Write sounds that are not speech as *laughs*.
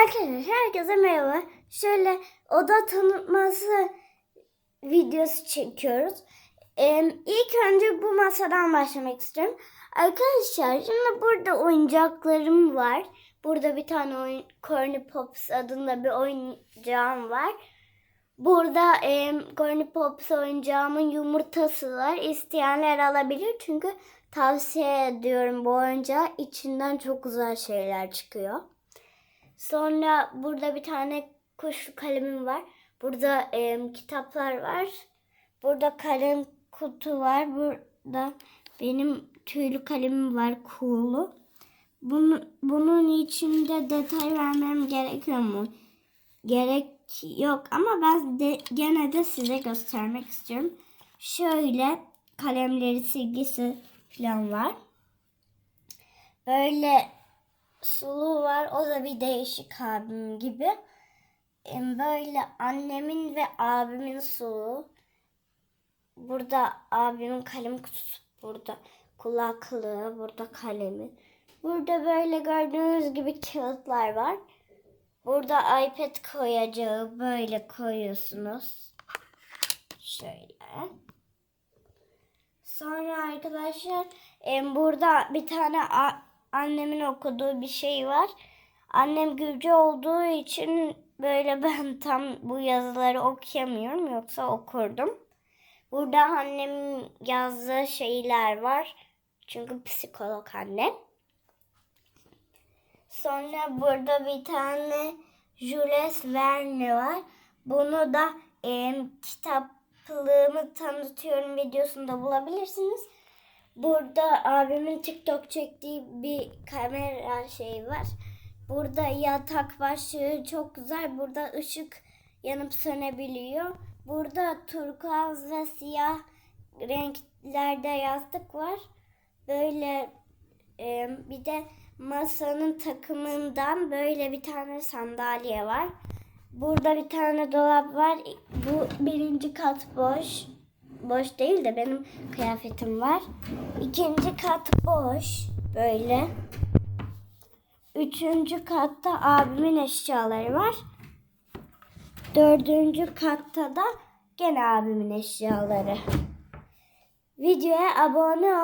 Arkadaşlar herkese merhaba. Şöyle oda tanıtması videosu çekiyoruz. Ee, ilk önce bu masadan başlamak istiyorum. Arkadaşlar şimdi burada oyuncaklarım var. Burada bir tane oyun, Corny Pops adında bir oyuncağım var. Burada e, Corny Pops oyuncağımın yumurtası var. İsteyenler alabilir çünkü tavsiye ediyorum bu oyuncağı. İçinden çok güzel şeyler çıkıyor. Sonra burada bir tane kuş kalemim var. Burada e, kitaplar var. Burada kalem kutu var. Burada benim tüylü kalemim var. Cool'u. Bunu, bunun içinde detay vermem gerekiyor mu? Gerek yok ama ben de gene de size göstermek istiyorum. Şöyle kalemleri, silgisi falan var. Böyle suluğu var. O da bir değişik abim gibi. Böyle annemin ve abimin suluğu. Burada abimin kalem kutusu. Burada kulaklığı. Burada kalemi. Burada böyle gördüğünüz gibi kağıtlar var. Burada iPad koyacağı böyle koyuyorsunuz. Şöyle. Sonra arkadaşlar burada bir tane annemin okuduğu bir şey var. Annem Gürcü olduğu için böyle *laughs* ben tam bu yazıları okuyamıyorum yoksa okurdum. Burada annemin yazdığı şeyler var. Çünkü psikolog annem. Sonra burada bir tane Jules Verne var. Bunu da em, kitaplığımı tanıtıyorum videosunda bulabilirsiniz. Burada abimin TikTok çektiği bir kamera şeyi var. Burada yatak başlığı çok güzel. Burada ışık yanıp sönebiliyor. Burada turkuaz ve siyah renklerde yastık var. Böyle e, bir de masanın takımından böyle bir tane sandalye var. Burada bir tane dolap var. Bu birinci kat boş. Boş değil de benim kıyafetim var. İkinci kat boş. Böyle. Üçüncü katta abimin eşyaları var. Dördüncü katta da gene abimin eşyaları. Videoya abone ol.